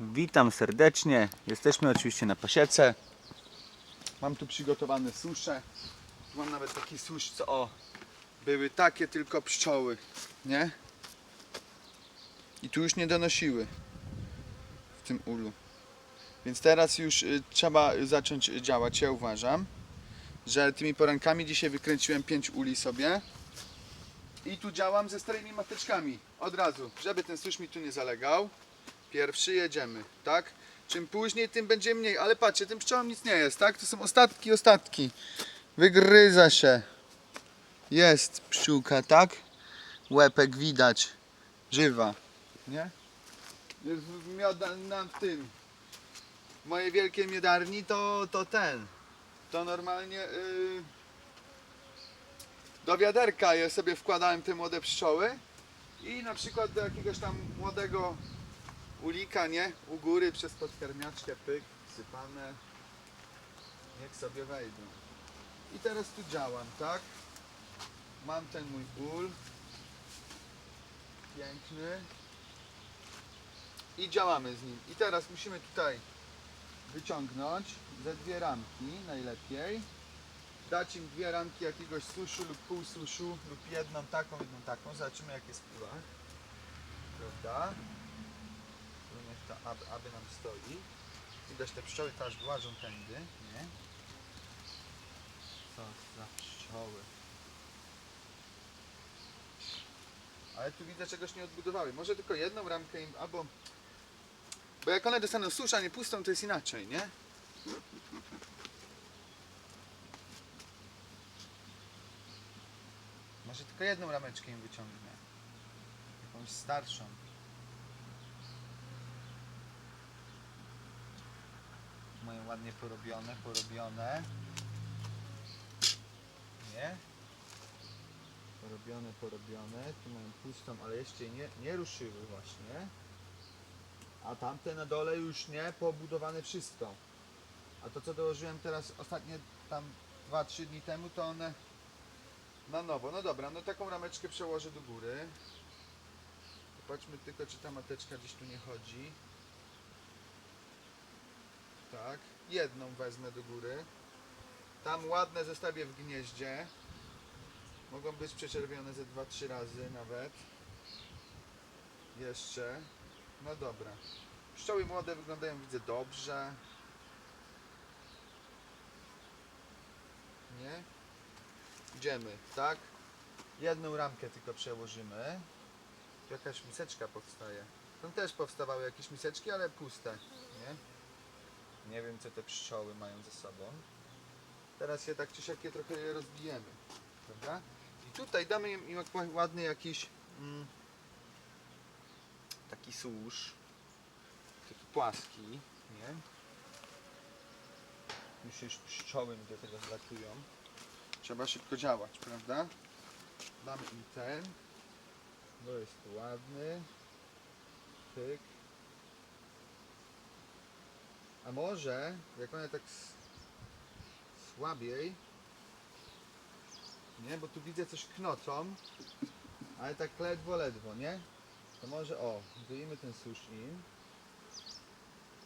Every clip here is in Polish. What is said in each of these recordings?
Witam serdecznie. Jesteśmy oczywiście na pasiece. Mam tu przygotowane susze. Mam nawet taki susz, co o, były takie tylko pszczoły, nie? I tu już nie donosiły w tym ulu. Więc teraz już y, trzeba zacząć działać. Ja uważam, że tymi porankami dzisiaj wykręciłem 5 uli sobie. I tu działam ze starymi mateczkami. Od razu, żeby ten susz mi tu nie zalegał. Pierwszy jedziemy, tak? Czym później, tym będzie mniej. Ale patrzcie, tym pszczołom nic nie jest, tak? To są ostatki, ostatki. Wygryza się. Jest pszczółka, tak? Łepek widać. Żywa. Nie? Jest w mioda na tym. W mojej wielkiej miodarni to, to ten. To normalnie... Yy, do wiaderka je sobie wkładałem te młode pszczoły i na przykład do jakiegoś tam młodego ulika, nie? U góry przez podkarmiaczkę pyk, sypane. Niech sobie wejdą. I teraz tu działam, tak? Mam ten mój ul. Piękny. I działamy z nim. I teraz musimy tutaj wyciągnąć ze dwie ramki najlepiej dać im dwie ramki jakiegoś suszu lub pół suszu lub jedną taką, jedną taką. Zobaczymy jak jest piła. Prawda? Ta aby, aby nam stoi. Widać te pszczoły też włażą tędy, nie? Co za pszczoły. Ale tu widzę czegoś nie odbudowały. Może tylko jedną ramkę im, albo... Bo jak one dostaną susz, a nie pustą, to jest inaczej, nie? Może tylko jedną rameczkę im wyciągnę. Jakąś starszą. Mają ładnie porobione, porobione. Nie? Porobione, porobione. Tu mają pustą, ale jeszcze nie, nie ruszyły właśnie. A tamte na dole już nie, pobudowane wszystko. A to co dołożyłem teraz ostatnie tam 2-3 dni temu, to one na nowo. No dobra, no taką rameczkę przełożę do góry. Zobaczmy tylko, czy ta mateczka gdzieś tu nie chodzi. Tak, jedną wezmę do góry. Tam ładne zostawię w gnieździe. Mogą być przeczerwione ze 2-3 razy nawet. Jeszcze. No dobra. Pszczoły młode wyglądają, widzę, dobrze. Nie? Idziemy, tak? Jedną ramkę tylko przełożymy. Jakaś miseczka powstaje. Tam też powstawały jakieś miseczki, ale puste, nie? Wiem, co te pszczoły mają ze sobą. Teraz je tak czy siak je trochę je rozbijemy, prawda? I tutaj damy im, ładny jakiś mm, taki służ, taki płaski, nie? Już pszczoły mi do tego zlatują. Trzeba szybko działać, prawda? Damy im ten. Bo jest ładny. Pyk. A może, jak one tak słabiej, nie, bo tu widzę coś knocą, ale tak ledwo, ledwo, nie? To może, o, budujemy ten susz im.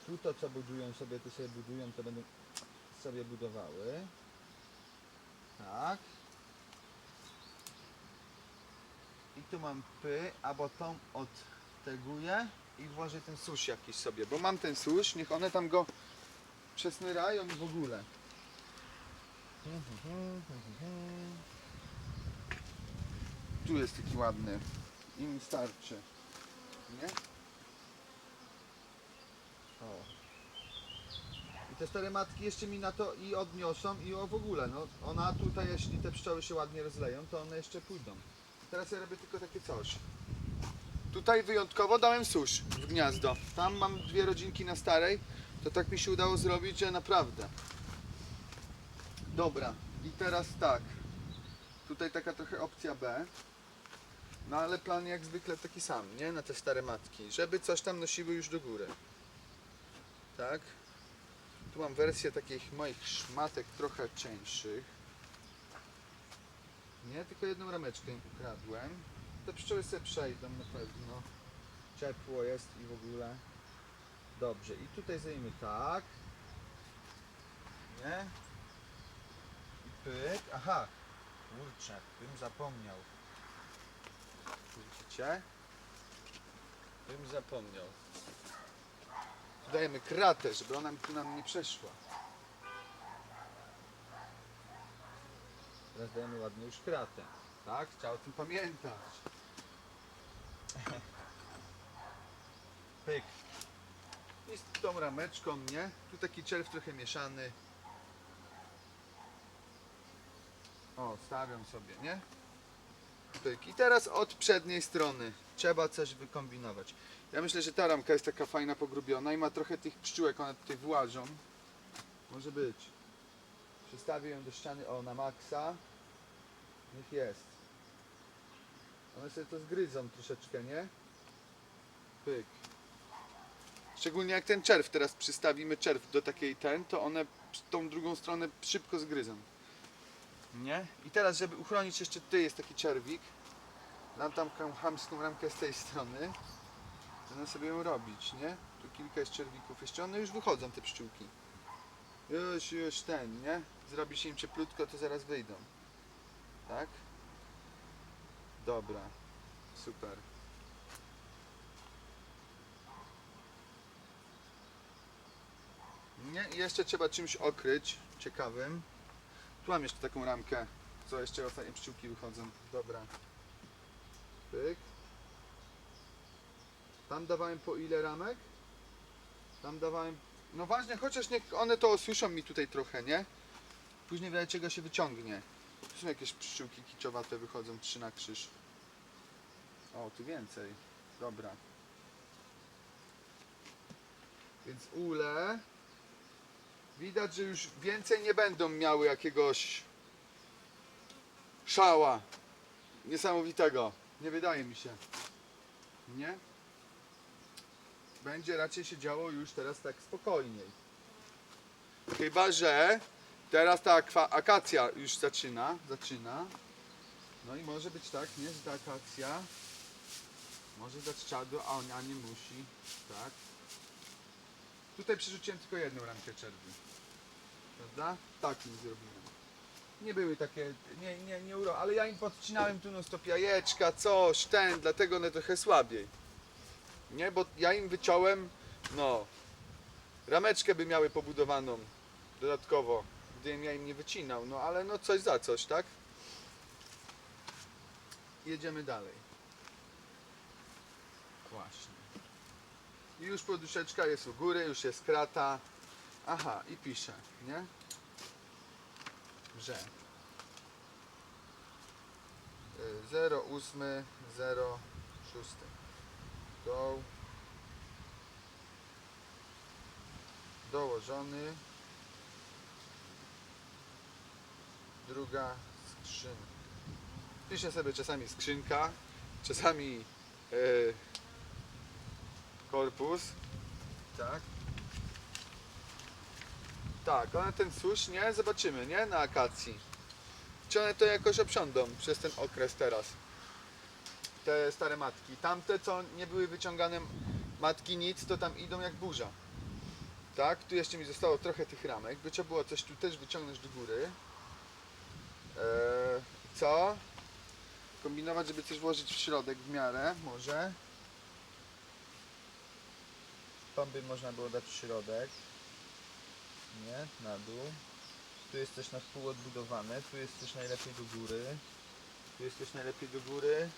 Tu to, co budują sobie, tu sobie budują, to będą sobie budowały. Tak. I tu mam py, albo tą odteguję i włożę ten susz jakiś sobie, bo mam ten susz, niech one tam go przesmyrają i w ogóle. Tu jest taki ładny. Im starczy. Nie? O. I te stare matki jeszcze mi na to i odniosą i o w ogóle, no ona tutaj, jeśli te pszczoły się ładnie rozleją, to one jeszcze pójdą. Teraz ja robię tylko takie coś. Tutaj wyjątkowo dałem susz w gniazdo. Tam mam dwie rodzinki na starej, to tak mi się udało zrobić, że naprawdę. Dobra, i teraz tak. Tutaj taka trochę opcja B. No ale plan jak zwykle taki sam, nie? Na te stare matki. Żeby coś tam nosiły już do góry. Tak? Tu mam wersję takich moich szmatek trochę cieńszych. Nie, tylko jedną rameczkę ukradłem. Te pszczoły sobie przejdą na pewno. Ciepło jest i w ogóle. Dobrze, i tutaj zrobimy tak. Nie? I pyk. Aha. Kurczę, bym zapomniał. Widzicie? Bym zapomniał. Dajemy kratę, żeby ona tu nam nie przeszła. Teraz dajemy ładnie już kratę. Tak? Trzeba o tym pamiętać. Pyk. I z tą rameczką, nie? Tu taki czerw trochę mieszany. O, stawiam sobie, nie? Pyk. I teraz od przedniej strony trzeba coś wykombinować. Ja myślę, że ta ramka jest taka fajna, pogrubiona i ma trochę tych pszczółek, one tutaj włażą. Może być. Przestawię ją do ściany, o, na maksa. Niech jest. One sobie to zgryzą troszeczkę, nie? Pyk. Szczególnie jak ten czerw teraz przystawimy czerw do takiej ten, to one tą drugą stronę szybko zgryzą. Nie? I teraz, żeby uchronić jeszcze tutaj jest taki czerwik. Dam tam chamską ramkę z tej strony. Będę sobie ją robić, nie? Tu kilka jest czerwików. Jeszcze one już wychodzą, te pszczółki. Już, już ten, nie? Zrobi się im cieplutko, to zaraz wyjdą. Tak? Dobra. Super. Nie, jeszcze trzeba czymś okryć, ciekawym. Tu mam jeszcze taką ramkę, co jeszcze ostatnie pszczółki wychodzą. Dobra. Pyk. Tam dawałem po ile ramek? Tam dawałem... No ważne, chociaż niech one to osuszą mi tutaj trochę, nie? Później wiele czego się wyciągnie. Są jakieś pszczółki kiczowate wychodzą, trzy na krzyż. O, tu więcej. Dobra. Więc ule. Widać, że już więcej nie będą miały jakiegoś szała niesamowitego. Nie wydaje mi się. Nie? Będzie raczej się działo już teraz tak spokojniej. Chyba, że teraz ta akacja już zaczyna, zaczyna. No i może być tak, nie, że ta akacja może dać czadu, a ona nie musi, tak? Tutaj przerzuciłem tylko jedną ramkę czerwi. Prawda? Tak im zrobiłem. Nie były takie, nie, nie, nie uro, ale ja im podcinałem tu no stop jajeczka, coś, ten, dlatego one trochę słabiej. Nie, bo ja im wyciąłem, no, rameczkę by miały pobudowaną dodatkowo, gdybym ja im nie wycinał, no ale no coś za coś, tak? Jedziemy dalej. Właśnie. I już poduszeczka jest u góry, już jest krata. Aha, i pisze, nie? Że y, 08, 06 doł dołożony druga skrzynka piszę sobie czasami skrzynka czasami y, korpus tak tak, one ten susz, nie? Zobaczymy, nie? Na akacji. Czy one to jakoś obsiądą przez ten okres teraz? Te stare matki. Tamte, co nie były wyciągane matki nic, to tam idą jak burza. Tak, tu jeszcze mi zostało trochę tych ramek. By trzeba było coś tu też wyciągnąć do góry. Eee, co? Kombinować, żeby coś włożyć w środek w miarę, może. By można było dać w środek nie, na dół. Tu jest też na wpół odbudowane, tu jest też najlepiej do góry. Tu jest też najlepiej do góry.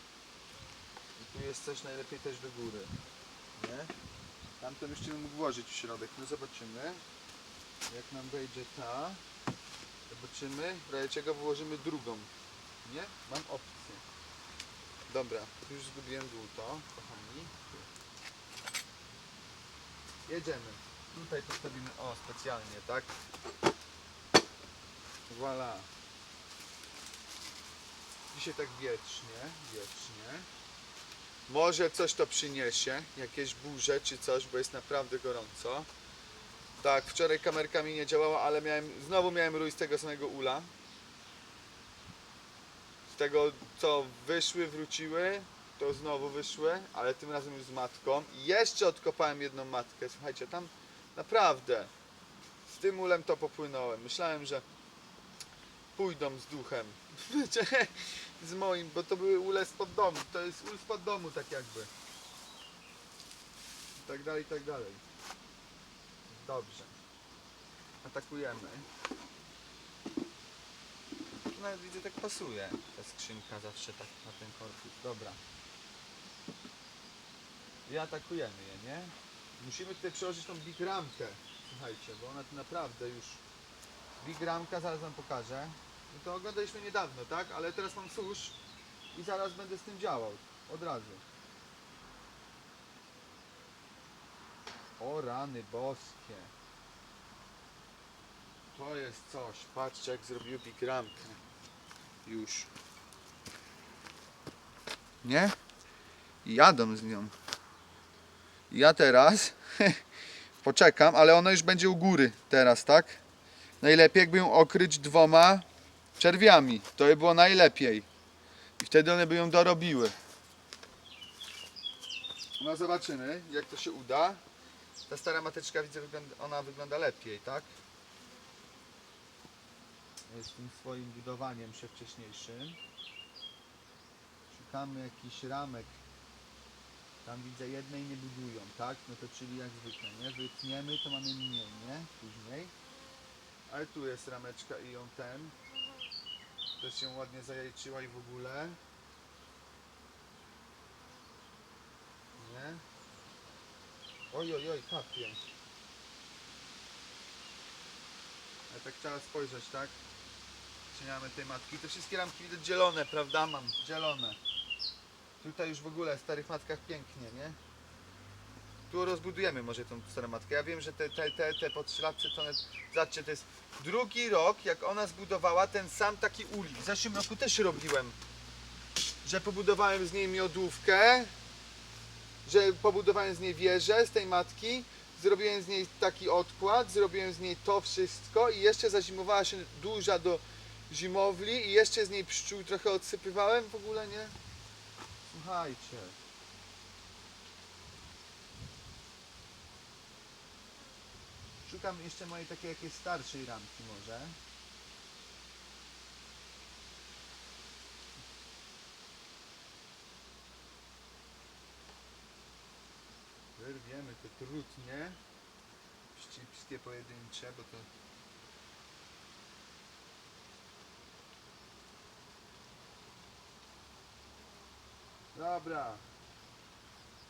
I tu jest też najlepiej też do góry. Nie? Tamten już bym mógł włożyć w środek. No zobaczymy. Jak nam wejdzie ta. Zobaczymy. W razie czego włożymy drugą. Nie? Mam opcję. Dobra, już zgubiłem dłuto, kochani. Jedziemy. Tutaj postawimy, o specjalnie, tak? Voilà. Dzisiaj tak wiecznie, wiecznie. Może coś to przyniesie, jakieś burze czy coś, bo jest naprawdę gorąco. Tak, wczoraj kamerka mi nie działała, ale miałem, znowu miałem rój z tego samego ula. Z tego co wyszły, wróciły, to znowu wyszły, ale tym razem już z matką. I jeszcze odkopałem jedną matkę. Słuchajcie, tam naprawdę z tym ulem to popłynąłem. Myślałem, że pójdą z duchem. Z moim, bo to były ule spod domu. To jest ul spod domu tak jakby. I tak dalej, i tak dalej. Dobrze. Atakujemy. Nawet widzę tak pasuje ta skrzynka zawsze tak na ten korpus. Dobra. I atakujemy je, nie? Musimy tutaj przełożyć tą big ramkę. Słuchajcie, bo ona tu naprawdę już... Big ramka, zaraz wam pokażę. No to oglądaliśmy niedawno, tak? Ale teraz mam susz i zaraz będę z tym działał. Od razu. O rany boskie. To jest coś. Patrzcie jak zrobił big. Już. Nie? Jadą z nią. Ja teraz poczekam, ale ona już będzie u góry teraz, tak? Najlepiej jakby ją okryć dwoma czerwiami. To by było najlepiej. I wtedy one by ją dorobiły. No zobaczymy, jak to się uda. Ta stara mateczka widzę, ona wygląda lepiej, tak? Z tym swoim budowaniem się wcześniejszym. Szukamy jakichś ramek. Tam widzę jednej nie budują, tak? No to czyli jak zwykle, nie? Wytniemy, to mamy mniej, nie? Później. Ale tu jest rameczka i ją ten. Też się ładnie zajajczyła i w ogóle. Nie? Oj, oj, oj, kapie. Ale tak trzeba spojrzeć, tak? Czy nie mamy tej matki? Te wszystkie ramki widać zielone, prawda? Mam zielone. Tutaj już w ogóle w starych matkach pięknie, nie? Tu rozbudujemy może tą starą matkę. Ja wiem, że te, te, te, te podszlapce to one... Zobaczcie, to jest drugi rok, jak ona zbudowała ten sam taki ulik. W zeszłym roku też robiłem, że pobudowałem z niej miodówkę, że pobudowałem z niej wieżę, z tej matki, zrobiłem z niej taki odkład, zrobiłem z niej to wszystko i jeszcze zazimowała się duża do zimowli i jeszcze z niej pszczół trochę odsypywałem w ogóle, nie? Słuchajcie. Szukam jeszcze mojej takiej jakiejś starszej ramki może. Trutnie. Wszystkie pojedyncze, bo to Dobra.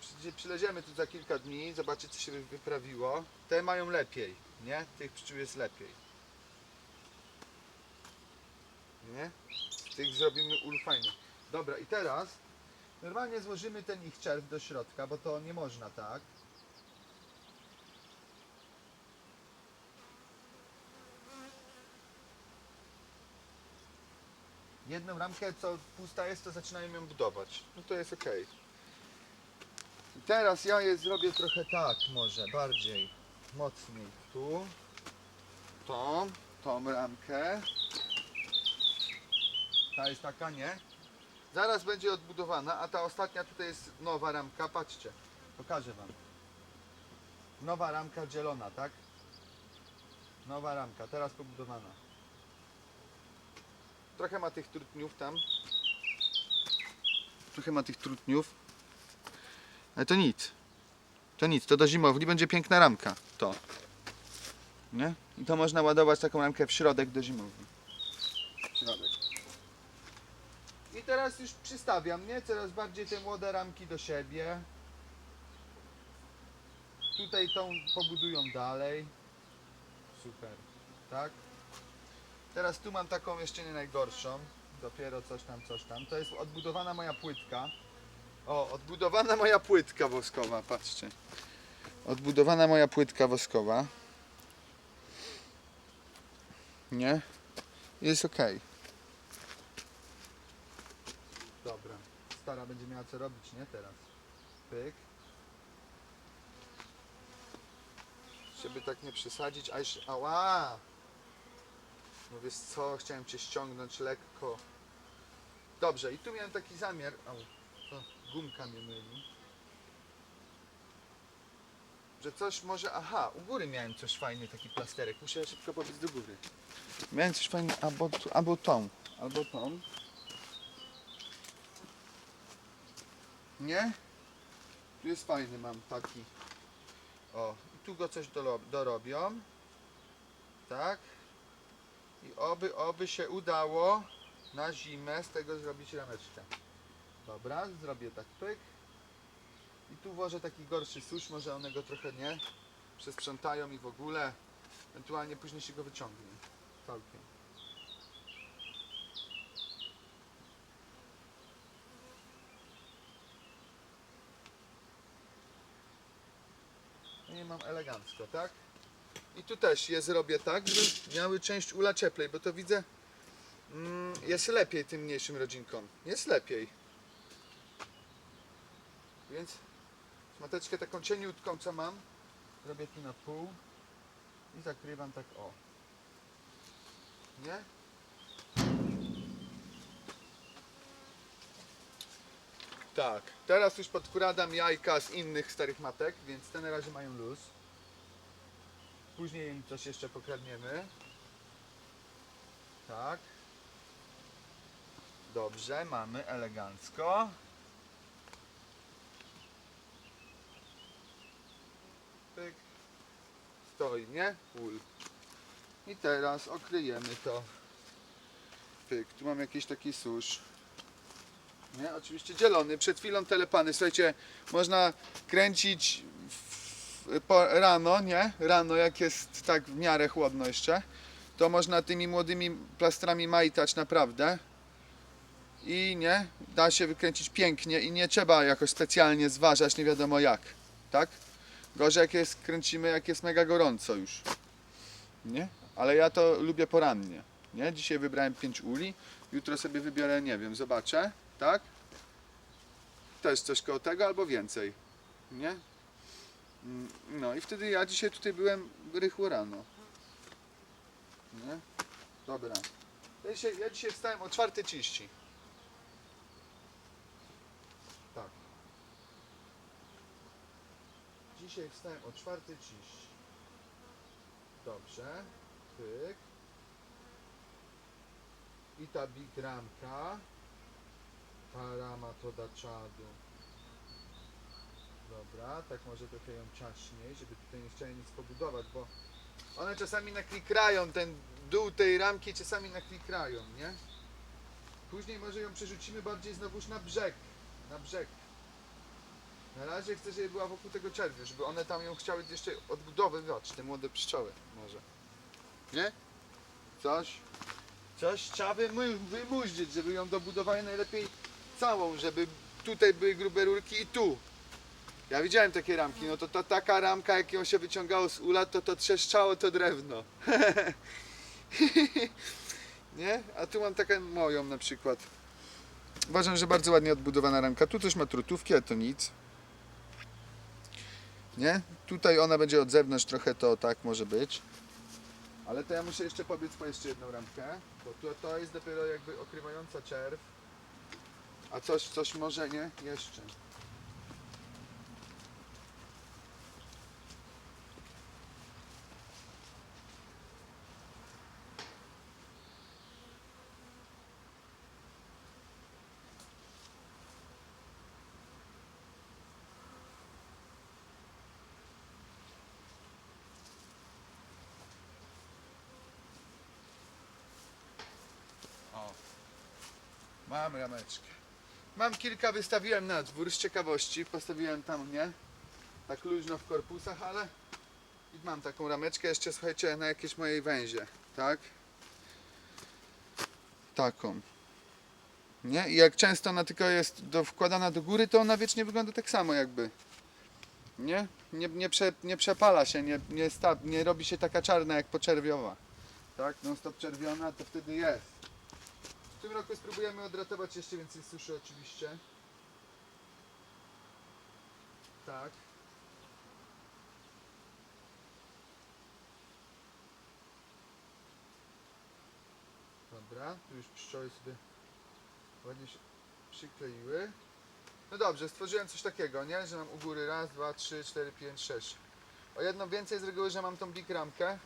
Przy- Przyleziemy tu za kilka dni, zobaczyć co się wy- wyprawiło. Te mają lepiej, nie? Tych pszczół jest lepiej. Nie? Tych zrobimy ul. Dobra, i teraz normalnie złożymy ten ich czerw do środka, bo to nie można tak. Jedną ramkę, co pusta jest, to zaczynają ją budować. No to jest ok. I teraz ja je zrobię trochę tak, może bardziej, mocniej. Tu, tą, tą ramkę. Ta jest taka, nie? Zaraz będzie odbudowana, a ta ostatnia tutaj jest nowa ramka. Patrzcie, pokażę Wam. Nowa ramka zielona, tak? Nowa ramka, teraz pobudowana. Trochę ma tych trutniów tam. Trochę ma tych trutniów. Ale to nic. To nic, to do zimowli będzie piękna ramka. To. Nie? I to można ładować taką ramkę w środek do zimowli. W środek. I teraz już przystawiam, nie? Coraz bardziej te młode ramki do siebie. Tutaj tą pobudują dalej. Super. Tak? Teraz tu mam taką jeszcze nie najgorszą. Dopiero coś tam, coś tam. To jest odbudowana moja płytka. O, odbudowana moja płytka woskowa, patrzcie. Odbudowana moja płytka woskowa. Nie? Jest ok. Dobra. Stara będzie miała co robić, nie? Teraz. Pyk. Żeby tak nie przesadzić, a jeszcze... Ała! No wiesz co, chciałem cię ściągnąć lekko. Dobrze, i tu miałem taki zamiar. Au, to gumka mnie myli. Że coś może, aha, u góry miałem coś fajny, taki plasterek. Muszę szybko pobiec do góry. Miałem coś fajnego, albo, albo tą, albo tą. Nie? Tu jest fajny, mam taki. O, i tu go coś dorobią. Tak. I oby, oby się udało na zimę z tego zrobić rameczkę. Dobra, zrobię tak pyk. I tu włożę taki gorszy susz, może one go trochę nie przesprzątają i w ogóle. Ewentualnie później się go wyciągnie. Całkiem. No i mam elegancko, tak? I tu też je zrobię tak, żeby miały część ula cieplej, bo to widzę mm, jest lepiej tym mniejszym rodzinkom. Jest lepiej. Więc mateczkę taką cieniutką co mam, robię tu na pół i zakrywam tak o. Nie? Tak, teraz już podkradam jajka z innych starych matek, więc te na razie mają luz. Później coś jeszcze pokradniemy. Tak. Dobrze, mamy elegancko. Pyk. Stoi, nie? Ul. I teraz okryjemy to. Pyk, tu mam jakiś taki susz. Nie? Oczywiście dzielony, przed chwilą telepany. Słuchajcie, można kręcić w, rano, nie? Rano, jak jest tak w miarę chłodno jeszcze, to można tymi młodymi plastrami majtać naprawdę. I nie, da się wykręcić pięknie i nie trzeba jakoś specjalnie zważać, nie wiadomo jak, tak? Gorzej jak jest, kręcimy jak jest mega gorąco już, nie? Ale ja to lubię porannie, nie? Dzisiaj wybrałem 5 uli, jutro sobie wybiorę, nie wiem, zobaczę, tak? Też coś koło tego albo więcej, nie? Mm, No i wtedy ja dzisiaj tutaj byłem rychło rano. Nie? Dobra. Ja dzisiaj, ja dzisiaj wstałem o 4.30. Tak. Dzisiaj wstałem o 4.30. Dobrze. Pyk. I ta big ramka. Ta rama to da czadu. Dobra, tak może trochę ją ciaśniej, żeby tutaj nie chciałem nic pobudować, bo one czasami naklikrają, ten dół tej ramki czasami naklikrają, nie? Później może ją przerzucimy bardziej znowuż na brzeg, na brzeg. Na razie chcę, żeby była wokół tego czerwiu, żeby one tam ją chciały jeszcze odbudowywać, te młode pszczoły może. Nie? Coś? Coś trzeba wymu- wymuździć, żeby ją dobudowały najlepiej całą, żeby tutaj były grube rurki i tu. Ja widziałem takie ramki, no to, taka ramka, jak ją się wyciągało z ula, to to trzeszczało to drewno. Nie? A tu mam taką moją na przykład. Uważam, że bardzo ładnie odbudowana ramka. Tu coś ma trutówki, ale to nic. Nie? Tutaj ona będzie od zewnątrz trochę, to tak może być. Ale to ja muszę jeszcze pobiec po jeszcze jedną ramkę, bo to, to jest dopiero jakby okrywająca czerw. A coś, coś może nie? Jeszcze. Mam rameczkę. Mam kilka, wystawiłem na dwór z ciekawości. Postawiłem tam, nie? Tak luźno w korpusach, ale i mam taką rameczkę jeszcze, słuchajcie, na jakieś mojej węzie, tak? Taką. Nie? I jak często ona tylko jest do, wkładana do góry, to ona wiecznie wygląda tak samo jakby. Nie? Nie, nie, prze, nie przepala się, nie, nie, sta, nie robi się taka czarna jak poczerwiowa. Tak? Non stop czerwiona, to wtedy jest. W tym roku spróbujemy odratować jeszcze więcej suszy oczywiście. Tak. Dobra, tu już pszczoły sobie ładnie się przykleiły. No dobrze, stworzyłem coś takiego, nie? Że mam u góry raz, dwa, trzy, cztery, pięć, sześć. O jedno więcej z reguły, że mam tą big ramkę.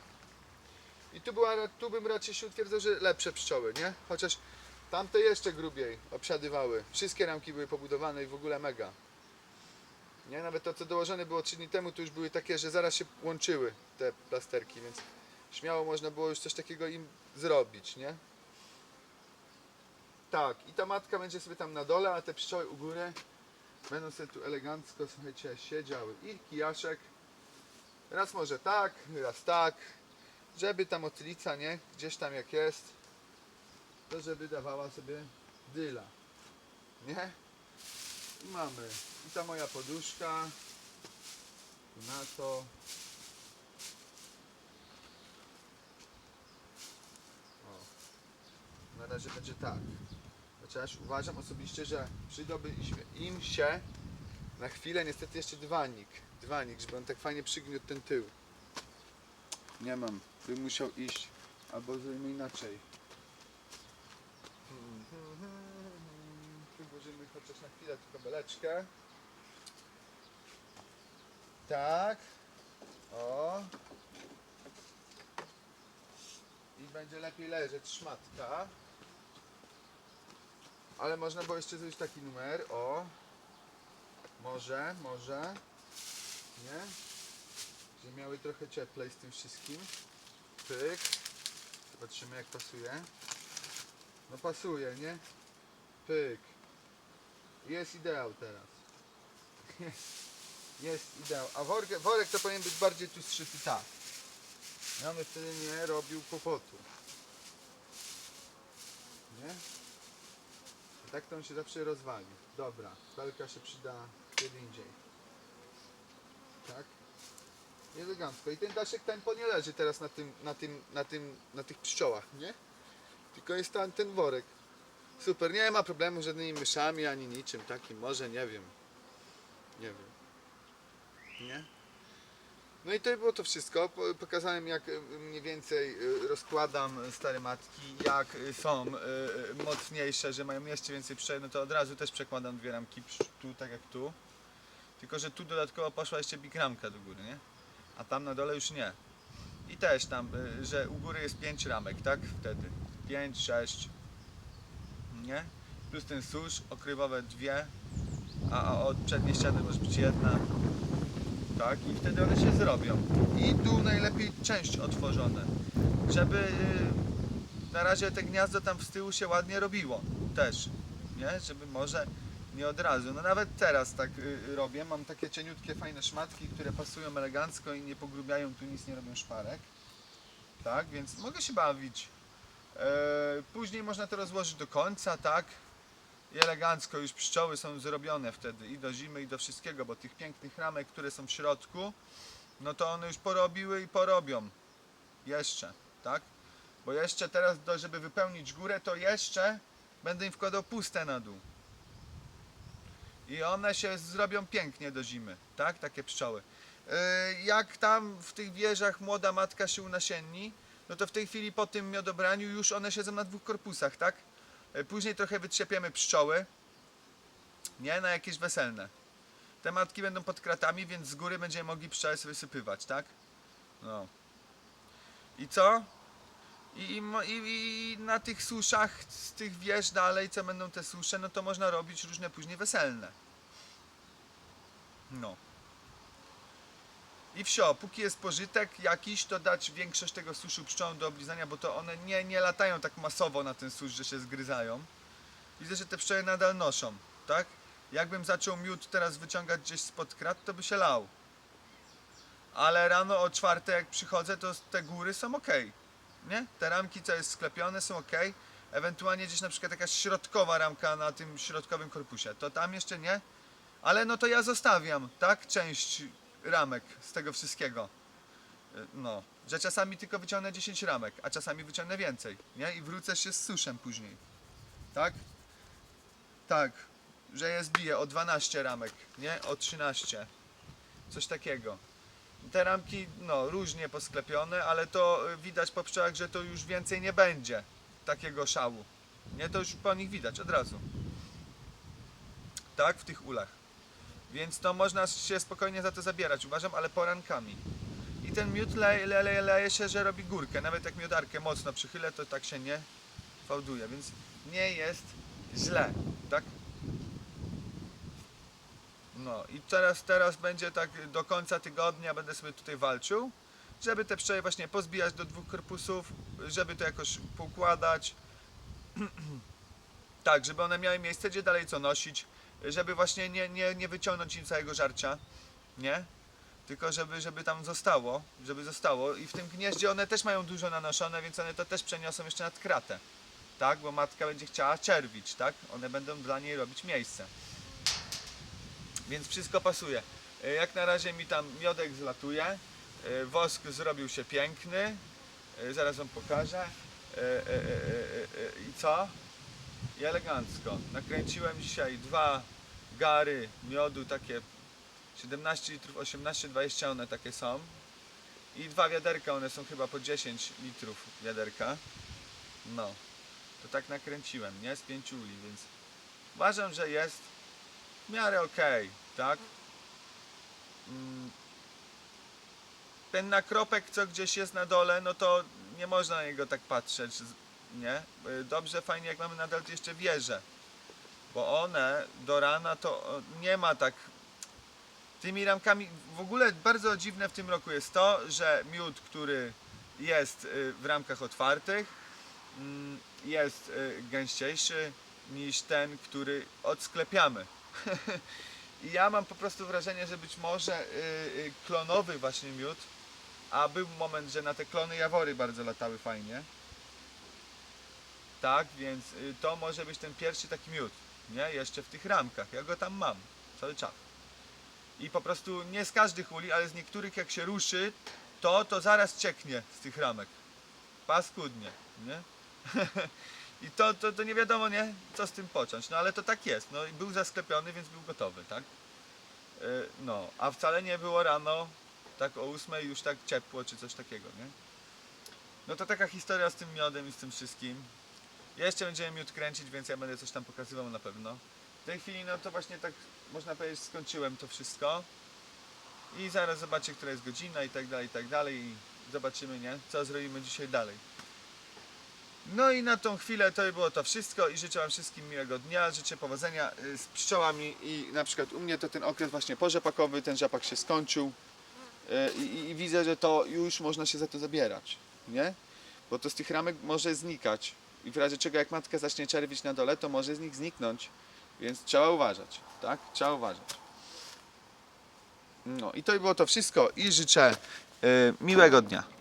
I tu, była, tu bym raczej się utwierdzał, że lepsze pszczoły, nie? Chociaż tamte jeszcze grubiej obsiadywały. Wszystkie ramki były pobudowane i w ogóle mega. Nie? Nawet to, co dołożone było 3 dni temu, to już były takie, że zaraz się łączyły te plasterki, więc śmiało można było już coś takiego im zrobić, nie? Tak, i ta matka będzie sobie tam na dole, a te pszczoły u góry będą sobie tu elegancko, słuchajcie, siedziały. I kijaszek, raz może tak, raz tak, żeby ta motylica, nie, gdzieś tam jak jest, to żeby dawała sobie dyla, nie? I mamy, i ta moja poduszka, tu na to, o. na razie będzie tak. Chociaż uważam osobiście, że przydałby im się na chwilę niestety jeszcze dywanik. Dywanik, żeby on tak fajnie przygniótł ten tył. Nie mam, bym musiał iść. Albo zrobimy inaczej. Tu włożymy chociaż na chwilę tylko beleczkę. Tak. O. I będzie lepiej leżeć szmatka. Ale można było jeszcze zrobić taki numer, o. Może, może. Nie? Że miały trochę cieplej z tym wszystkim. Pyk. Zobaczymy jak pasuje. No pasuje, nie? Pyk. Jest ideał teraz. Jest, ideał. A worek, worek to powinien być bardziej tu zszyty tak. Ja bym wtedy nie robił kłopotu. Nie? Tak to on się zawsze rozwali. Dobra, belka się przyda kiedy indziej. Tak? Elegancko. I ten daszek tempo nie leży teraz na tym, na tym, na tym, na tych pszczołach, nie? Tylko jest tam ten worek. Super, nie ma problemu z żadnymi myszami ani niczym takim. Może nie wiem. Nie wiem. Nie? No i to było to wszystko. Po- Pokazałem jak y, mniej więcej y, rozkładam stare matki, jak są y, mocniejsze, że mają jeszcze więcej pszczół, no to od razu też przekładam dwie ramki tu, tak jak tu. Tylko, że tu dodatkowo poszła jeszcze big ramka do góry, nie? A tam na dole już nie. I też tam, że u góry jest 5 ramek, tak? Wtedy. 5, 6. Nie? Plus ten susz, okrywowe dwie, a, od przedniej ściany może być jedna. Tak? I wtedy one się zrobią. I tu najlepiej część otworzone. Żeby y, na razie te gniazdo tam z tyłu się ładnie robiło. Też. Nie? Żeby może nie od razu. No nawet teraz tak y, robię. Mam takie cieniutkie, fajne szmatki, które pasują elegancko i nie pogrubiają tu nic, nie robią szparek. Tak, więc mogę się bawić. E, później można to rozłożyć do końca, tak? I elegancko już pszczoły są zrobione wtedy i do zimy i do wszystkiego, bo tych pięknych ramek, które są w środku, no to one już porobiły i porobią. Jeszcze, tak? Bo jeszcze teraz, do, żeby wypełnić górę, to jeszcze będę im wkładał puste na dół. I one się zrobią pięknie do zimy, tak? Takie pszczoły. Yy, Jak tam w tych wieżach młoda matka się unasienni, no to w tej chwili po tym miodobraniu już one siedzą na dwóch korpusach, tak? Yy, Później trochę wytrzepiemy pszczoły, nie? Na jakieś weselne. Te matki będą pod kratami, więc z góry będziemy mogli pszczoły sobie wysypywać, tak? No. I co? I, i, I na tych suszach z tych wież dalej, co będą te susze, no to można robić różne później weselne. No. I wsio, póki jest pożytek jakiś, to dać większość tego suszu pszczołom do oblizania, bo to one nie, nie latają tak masowo na ten susz, że się zgryzają. Widzę, że te pszczoły nadal noszą, tak? Jakbym zaczął miód teraz wyciągać gdzieś spod krat, to by się lał. Ale rano o czwartej jak przychodzę, to te góry są ok. Nie? Te ramki, co jest sklepione, są ok. Ewentualnie gdzieś na przykład jakaś środkowa ramka na tym środkowym korpusie. To tam jeszcze nie. Ale no to ja zostawiam, tak? Część ramek z tego wszystkiego. Y, No, że czasami tylko wyciągnę 10 ramek, a czasami wyciągnę więcej, nie? I wrócę się z suszem później. Tak? Tak, że je zbiję o 12 ramek, nie? O 13. Coś takiego. Te ramki, no, różnie posklepione, ale to y, widać po pszczołach, że to już więcej nie będzie takiego szału. Nie, to już po nich widać od razu. tak, w tych ulach. Więc to można się spokojnie za to zabierać, uważam, ale porankami. I ten miód leje, leje, leje się, że robi górkę. Nawet jak miodarkę mocno przychylę, to tak się nie fałduje, więc nie jest źle, tak? No i teraz, teraz będzie tak do końca tygodnia będę sobie tutaj walczył, żeby te pszczoły właśnie pozbijać do dwóch korpusów, żeby to jakoś poukładać. tak, żeby one miały miejsce, gdzie dalej co nosić, żeby właśnie nie, nie, nie wyciągnąć im całego żarcia, nie? Tylko żeby, żeby tam zostało, żeby zostało i w tym gnieździe one też mają dużo nanoszone, więc one to też przeniosą jeszcze nad kratę, tak? Bo matka będzie chciała czerwić, tak? One będą dla niej robić miejsce. Więc wszystko pasuje. E, Jak na razie mi tam miodek zlatuje, e, wosk zrobił się piękny, e, zaraz wam pokażę. I co? I elegancko. Nakręciłem dzisiaj dwa gary miodu, takie 17 litrów, 18, 20 one takie są. I dwa wiaderka, one są chyba po 10 litrów wiaderka. No, to tak nakręciłem, nie? Z pięciu uli, więc uważam, że jest w miarę okej, tak? Mm. Ten nakropek, co gdzieś jest na dole, no to nie można na niego tak patrzeć, nie? Dobrze, fajnie, jak mamy nadal jeszcze wieże, bo one do rana to nie ma tak tymi ramkami. W ogóle bardzo dziwne w tym roku jest to, że miód, który jest y, w ramkach otwartych, mm, jest y, gęściejszy niż ten, który odsklepiamy. I ja mam po prostu wrażenie, że być może y, klonowy właśnie miód, a był moment, że na te klony jawory bardzo latały fajnie. Tak, więc y, to może być ten pierwszy taki miód, nie? Jeszcze w tych ramkach. Ja go tam mam cały czas. I po prostu nie z każdych uli, ale z niektórych jak się ruszy, to to zaraz cieknie z tych ramek. Paskudnie, nie? I to, to, to nie wiadomo, nie? Co z tym począć. No ale to tak jest. No i był zasklepiony, więc był gotowy, tak? Yy, No, a wcale nie było rano, tak o ósmej już tak ciepło, czy coś takiego, nie? No to taka historia z tym miodem i z tym wszystkim. Jeszcze będziemy miód kręcić, więc ja będę coś tam pokazywał na pewno. W tej chwili, no to właśnie tak, można powiedzieć, skończyłem to wszystko. I zaraz zobaczę, która jest godzina i tak dalej, i tak dalej. I zobaczymy, nie? Co zrobimy dzisiaj dalej. No i na tą chwilę to by było to wszystko i życzę Wam wszystkim miłego dnia, życzę powodzenia y, z pszczołami i na przykład u mnie to ten okres właśnie porzepakowy, ten rzepak się skończył y, i, i, i widzę, że to już można się za to zabierać, nie? Bo to z tych ramek może znikać i w razie czego jak matka zacznie czerwić na dole, to może z nich zniknąć, więc trzeba uważać, tak? Trzeba uważać. No i to by było to wszystko i życzę y, miłego dnia.